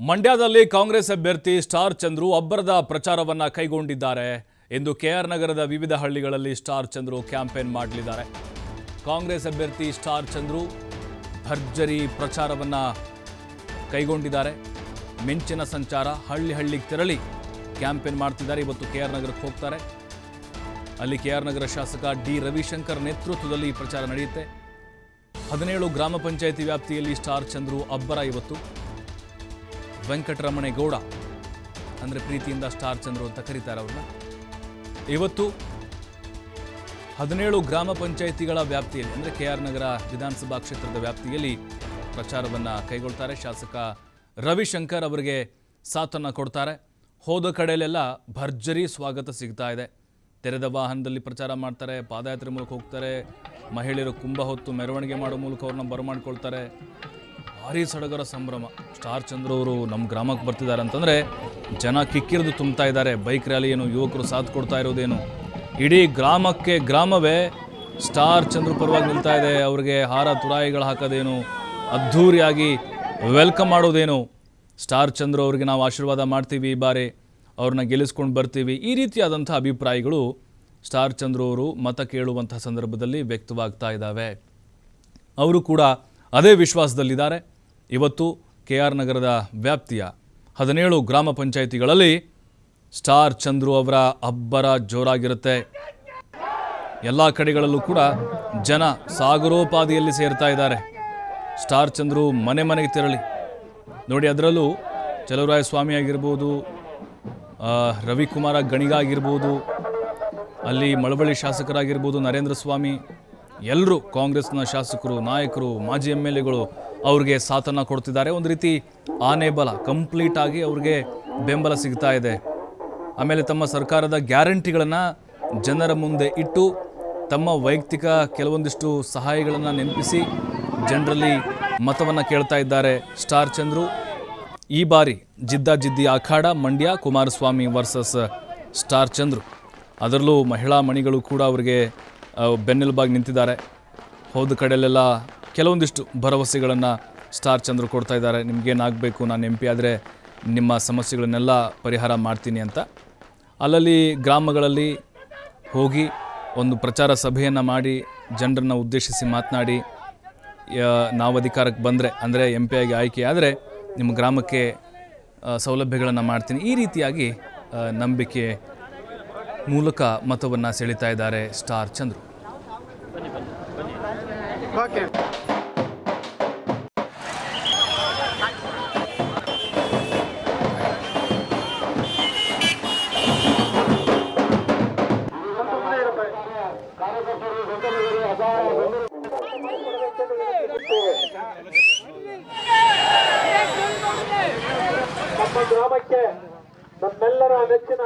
ಮಂಡ್ಯದಲ್ಲಿ ಕಾಂಗ್ರೆಸ್ ಅಭ್ಯರ್ಥಿ ಸ್ಟಾರ್ ಚಂದ್ರು ಅಬ್ಬರದ ಪ್ರಚಾರವನ್ನ ಕೈಗೊಂಡಿದ್ದಾರೆ ಎಂದು ಕೆಆರ್ ನಗರದ ವಿವಿಧ ಹಳ್ಳಿಗಳಲ್ಲಿ ಸ್ಟಾರ್ ಚಂದ್ರು ಕ್ಯಾಂಪೇನ್ ಮಾಡಲಿದ್ದಾರೆ. ಕಾಂಗ್ರೆಸ್ ಅಭ್ಯರ್ಥಿ ಸ್ಟಾರ್ ಚಂದ್ರು ಭರ್ಜರಿ ಪ್ರಚಾರವನ್ನ ಕೈಗೊಂಡಿದ್ದಾರೆ. ಮಿಂಚಿನ ಸಂಚಾರ, ಹಳ್ಳಿ ಹಳ್ಳಿಗೆ ತೆರಳಿ ಕ್ಯಾಂಪೇನ್ ಮಾಡ್ತಿದ್ದಾರೆ. ಇವತ್ತು ಕೆಆರ್ ನಗರಕ್ಕೆ ಹೋಗ್ತಾರೆ. ಅಲ್ಲಿ ಕೆಆರ್ ನಗರ ಶಾಸಕ ಡಿ. ರವಿಶಂಕರ್ ನೇತೃತ್ವದಲ್ಲಿ ಈ ಪ್ರಚಾರ ನಡೆಯುತ್ತೆ. ಹದಿನೇಳು ಗ್ರಾಮ ಪಂಚಾಯಿತಿ ವ್ಯಾಪ್ತಿಯಲ್ಲಿ ಸ್ಟಾರ್ ಚಂದ್ರು ಅಬ್ಬರ ಇವತ್ತು. ವೆಂಕಟರಮಣೇಗೌಡ ಅಂದರೆ ಪ್ರೀತಿಯಿಂದ ಸ್ಟಾರ್ ಚಂದ್ರು ಅಂತ ಕರೀತಾರೆ ಅವ್ರನ್ನ. ಇವತ್ತು ಹದಿನೇಳು ಗ್ರಾಮ ಪಂಚಾಯಿತಿಗಳ ವ್ಯಾಪ್ತಿಯಲ್ಲಿ, ಅಂದರೆ ಕೆ ಆರ್ ನಗರ ವಿಧಾನಸಭಾ ಕ್ಷೇತ್ರದ ವ್ಯಾಪ್ತಿಯಲ್ಲಿ ಪ್ರಚಾರವನ್ನು ಕೈಗೊಳ್ತಾರೆ. ಶಾಸಕ ರವಿಶಂಕರ್ ಅವರಿಗೆ ಸಾಥನ್ನು ಕೊಡ್ತಾರೆ. ಹೋದ ಕಡೆಯಲ್ಲೆಲ್ಲ ಭರ್ಜರಿ ಸ್ವಾಗತ ಸಿಗ್ತಾ ಇದೆ. ತೆರೆದ ವಾಹನದಲ್ಲಿ ಪ್ರಚಾರ ಮಾಡ್ತಾರೆ, ಪಾದಯಾತ್ರೆ ಮೂಲಕ ಹೋಗ್ತಾರೆ, ಮಹಿಳೆಯರು ಕುಂಭ ಹೊತ್ತು ಮೆರವಣಿಗೆ ಮಾಡೋ ಮೂಲಕ ಅವ್ರನ್ನ ಬರಮಾಡ್ಕೊಳ್ತಾರೆ. ಭಾರಿ ಸಡಗರ ಸಂಭ್ರಮ. ಸ್ಟಾರ್ ಚಂದ್ರ ಅವರು ನಮ್ಮ ಗ್ರಾಮಕ್ಕೆ ಬರ್ತಿದ್ದಾರೆ ಅಂತಂದರೆ ಜನ ಕಿಕ್ಕಿರಿದು ತುಂಬ್ತಾ ಇದ್ದಾರೆ. ಬೈಕ್ ರ್ಯಾಲಿ ಏನು, ಯುವಕರು ಸಾಥ್ ಕೊಡ್ತಾ ಇರೋದೇನು? ಇಡೀ ಗ್ರಾಮಕ್ಕೆ ಗ್ರಾಮವೇ ಸ್ಟಾರ್ ಚಂದ್ರ ಪರವಾಗಿ ನಿಲ್ತಾ ಇದೆ. ಅವ್ರಿಗೆ ಹಾರ ತುರಾಯಿಗಳು ಹಾಕೋದೇನು? ಅದ್ಧೂರಿಯಾಗಿ ವೆಲ್ಕಮ್ ಮಾಡೋದೇನು? ಸ್ಟಾರ್ ಚಂದ್ರ ಅವ್ರಿಗೆ ನಾವು ಆಶೀರ್ವಾದ ಮಾಡ್ತೀವಿ ಈ ಬಾರಿ. ಅವ್ರನ್ನ ಗೆಲ್ಲಿಸ್ಕೊಂಡು ಬರ್ತೀವಿ. ಈ ರೀತಿಯಾದಂಥ ಅಭಿಪ್ರಾಯಗಳು ಸ್ಟಾರ್ ಚಂದ್ರ ಅವರು ಮತ ಕೇಳುವಂಥ ಸಂದರ್ಭದಲ್ಲಿ ವ್ಯಕ್ತವಾಗ್ತಾ ಇದ್ದಾವೆ. ಅವರು ಕೂಡ ಅದೇ ವಿಶ್ವಾಸದಲ್ಲಿದ್ದಾರೆ. ಇವತ್ತು ಕೆ ಆರ್ ನಗರದ ವ್ಯಾಪ್ತಿಯ ಹದಿನೇಳು ಗ್ರಾಮ ಪಂಚಾಯಿತಿಗಳಲ್ಲಿ ಸ್ಟಾರ್ ಚಂದ್ರು ಅವರ ಅಬ್ಬರ ಜೋರಾಗಿರುತ್ತೆ. ಎಲ್ಲ ಕಡೆಗಳಲ್ಲೂ ಕೂಡ ಜನ ಸಾಗರೋಪಾದಿಯಲ್ಲಿ ಸೇರ್ತಾ ಇದ್ದಾರೆ. ಸ್ಟಾರ್ ಚಂದ್ರು ಮನೆ ಮನೆಗೆ ತೆರಳಿ. ನೋಡಿ, ಅದರಲ್ಲೂ ಚಲುವರಾಯ ಸ್ವಾಮಿ ಆಗಿರ್ಬೋದು ರವಿಕುಮಾರ ಗಣಿಗ ಆಗಿರ್ಬೋದು, ಅಲ್ಲಿ ಮಳವಳ್ಳಿ ಶಾಸಕರಾಗಿರ್ಬೋದು ನರೇಂದ್ರ ಸ್ವಾಮಿ ಎಲ್ಲರೂ ಕಾಂಗ್ರೆಸ್ನ ಶಾಸಕರು, ನಾಯಕರು, ಮಾಜಿ ಎಂ ಎಲ್ ಎಗಳು ಅವ್ರಿಗೆ ಸಾಥನ್ನು ಕೊಡ್ತಿದ್ದಾರೆ. ಒಂದು ರೀತಿ ಆನೆ ಬಲ, ಕಂಪ್ಲೀಟ್ ಆಗಿ ಅವ್ರಿಗೆ ಬೆಂಬಲ ಸಿಗ್ತಾ ಇದೆ. ಆಮೇಲೆ ತಮ್ಮ ಸರ್ಕಾರದ ಗ್ಯಾರಂಟಿಗಳನ್ನು ಜನರ ಮುಂದೆ ಇಟ್ಟು ತಮ್ಮ ವೈಯಕ್ತಿಕ ಕೆಲವೊಂದಿಷ್ಟು ಸಹಾಯಗಳನ್ನು ನೆನಪಿಸಿ ಜನರಲ್ಲಿ ಮತವನ್ನು ಕೇಳ್ತಾ ಇದ್ದಾರೆ. ಸ್ಟಾರ್ ಚಂದ್ರು, ಈ ಬಾರಿ ಜಿದ್ದಾಜಿದ್ದಿ ಅಖಾಡ, ಮಂಡ್ಯ, ಕುಮಾರಸ್ವಾಮಿ ವರ್ಸಸ್ ಸ್ಟಾರ್ ಚಂದ್ರು. ಅದರಲ್ಲೂ ಮಹಿಳಾ ಮಣಿಗಳು ಕೂಡ ಅವರಿಗೆ ಬೆನ್ನೆಲುಬಾಗಿ ನಿಂತಿದ್ದಾರೆ. ಹೋದ ಕಡೆಯಲ್ಲೆಲ್ಲ ಕೆಲವೊಂದಿಷ್ಟು ಭರವಸೆಗಳನ್ನು ಸ್ಟಾರ್ ಚಂದ್ರು ಕೊಡ್ತಾ ಇದ್ದಾರೆ. ನಿಮಗೇನಾಗಬೇಕು ನಾನು ಎಂ ಪಿ ಆದರೆ ನಿಮ್ಮ ಸಮಸ್ಯೆಗಳನ್ನೆಲ್ಲ ಪರಿಹಾರ ಮಾಡ್ತೀನಿ ಅಂತ. ಅಲ್ಲಲ್ಲಿ ಗ್ರಾಮಗಳಲ್ಲಿ ಹೋಗಿ ಒಂದು ಪ್ರಚಾರ ಸಭೆಯನ್ನು ಮಾಡಿ, ಜನರನ್ನು ಉದ್ದೇಶಿಸಿ ಮಾತನಾಡಿ ನಾವು ಅಧಿಕಾರಕ್ಕೆ ಬಂದರೆ, ಅಂದರೆ ಎಂ ಪಿ ಆಗಿ ಆಯ್ಕೆ ಆದರೆ ನಿಮ್ಮ ಗ್ರಾಮಕ್ಕೆ ಸೌಲಭ್ಯಗಳನ್ನು ಮಾಡ್ತೀನಿ. ಈ ರೀತಿಯಾಗಿ ನಂಬಿಕೆ ಮೂಲಕ ಮತವನ್ನು ಸೆಳೀತಾ ಇದ್ದಾರೆ ಸ್ಟಾರ್ ಚಂದ್ರು. ನಮ್ಮ ಗ್ರಾಮಕ್ಕೆ ನಮ್ಮೆಲ್ಲರ ನೆಚ್ಚಿನ